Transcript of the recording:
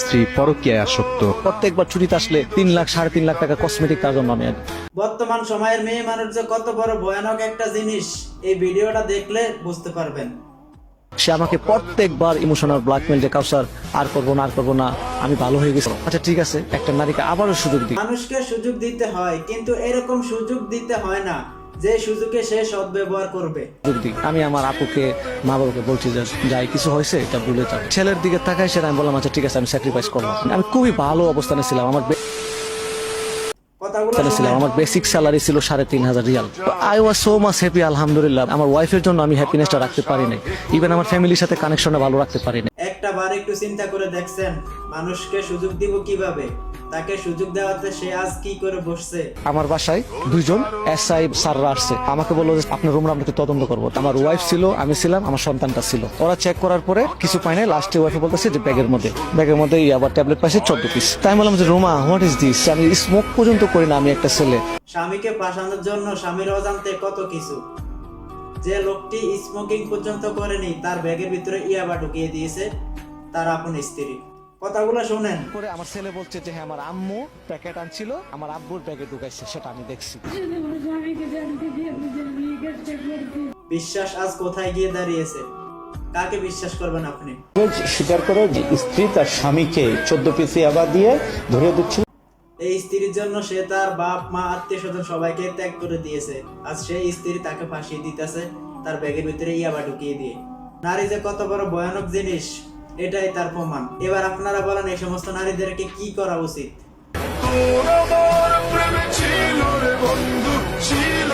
স্ত্রী পরকীয়ায় আসক্ত। প্রত্যেকবার ছুটিতে আসলে তিন লাখ সাড়ে তিন লাখ টাকা কসমেটিক তার জন্য আমি বর্তমান সময়ের মেয়ে মানুষ যে কত বড় ভয়ানক একটা জিনিস এই ভিডিওটা দেখলে বুঝতে পারবেন। সে আমাকে প্রত্যেকবার ইমোশনাল ব্ল্যাকমেল যে কাউসার আর করব না আর করব না আমি ভালো হয়ে গেছি। আচ্ছা ঠিক আছে একটা নারীকে আবারও সুযোগ দিই। মানুষকে সুযোগ দিতে হয় কিন্তু এরকম সুযোগ দিতে হয় না। যে সুযোগে সে সদ্ব্যবহার করবে। আমি আমার আপুকে মা বাবাকে বলছি যে যাই কিছু হয়েছে? এটা ভুলে যাও ছেলের দিকে তাকাই সেটা আমি বললাম আচ্ছা ঠিক আছে আমি স্যাক্রিফাইস করব আমি খুবই ভালো অবস্থানে ছিলাম। আমার ছিলাম। আমার বেসিক স্যালারি ছিল সাড়ে তিন হাজার Real. I was so much happy আলহামদুলিল্লাহ। আমার ওয়াইফের জন্য আমি হ্যাপিনেসটা রাখতে পারি নাই। ইভেন আমার ফ্যামিলির সাথে কানেকশনটা ভালো রাখতে পারি নাই। একটা বার একটু চিন্তা করে দেখছেন মানুষকে সুযোগ দিব কীভাবে? তাকে সুযোগ দেওয়াতে সে আজ কি করে বসছে? আমার বাসায় দুইজন এসআই স্যাররা আসছে। আমাকে বলল যে আপনার রুমরা আমরা তদন্ত করব। আমার ওয়াইফ ছিল আমি ছিলাম আমার সন্তানটা ছিল। ওরা চেক করার পরে কিছু পাই নাই। লাস্টে ওয়াইফে বলতেছে যে ব্যাগের মধ্যে ব্যাগের মধ্যে আবার ট্যাবলেট পাইছে চোদ্দ পিস তাই বললাম যে রুমা হোয়াট ইজ দিস আমি স্মোক পর্যন্ত করি না আমি একটা ছেলে। স্বামীকে ফাঁসানোর জন্য স্বামীর অজান্তে কত কিছু। যে লোকটি স্মোকিং পর্যন্ত করেনি তার ব্যাগের ভিতরে ইয়াবা ঢুকিয়ে দিয়েছে তার আপন স্ত্রী। কথাগুলো শুনেন। পরে আমার ছেলে বলছে যে হ্যাঁ আমার আম্মু প্যাকেট আনছিল আমার আব্বুর ব্যাগে ঢুকাইছে সেটা আমি দেখছি। বিশ্বাস আজ কোথায় গিয়ে দাঁড়িয়েছে? কাকে বিশ্বাস করবেন আপনি? স্বীকার করে যে স্ত্রী তার স্বামীকে চোদ্দ পিসি আবার দিয়ে ধরে দিচ্ছিল। এই স্ত্রীর জন্য সে তার বাপ মা আত্মীয় স্বজন সবাইকে ত্যাগ করে দিয়েছে। আজ সেই স্ত্রী তাকে ফাঁসিয়ে দিতেছে তার ব্যাগের ভিতরে ইয়াবা ঢুকিয়ে দিয়ে। নারী যে কত বড় ভয়ানক জিনিস এটাই তার প্রমাণ। এবার আপনারা বলেন এই সমস্ত নারীদেরকে কি করা উচিত? বন্ধু ছিল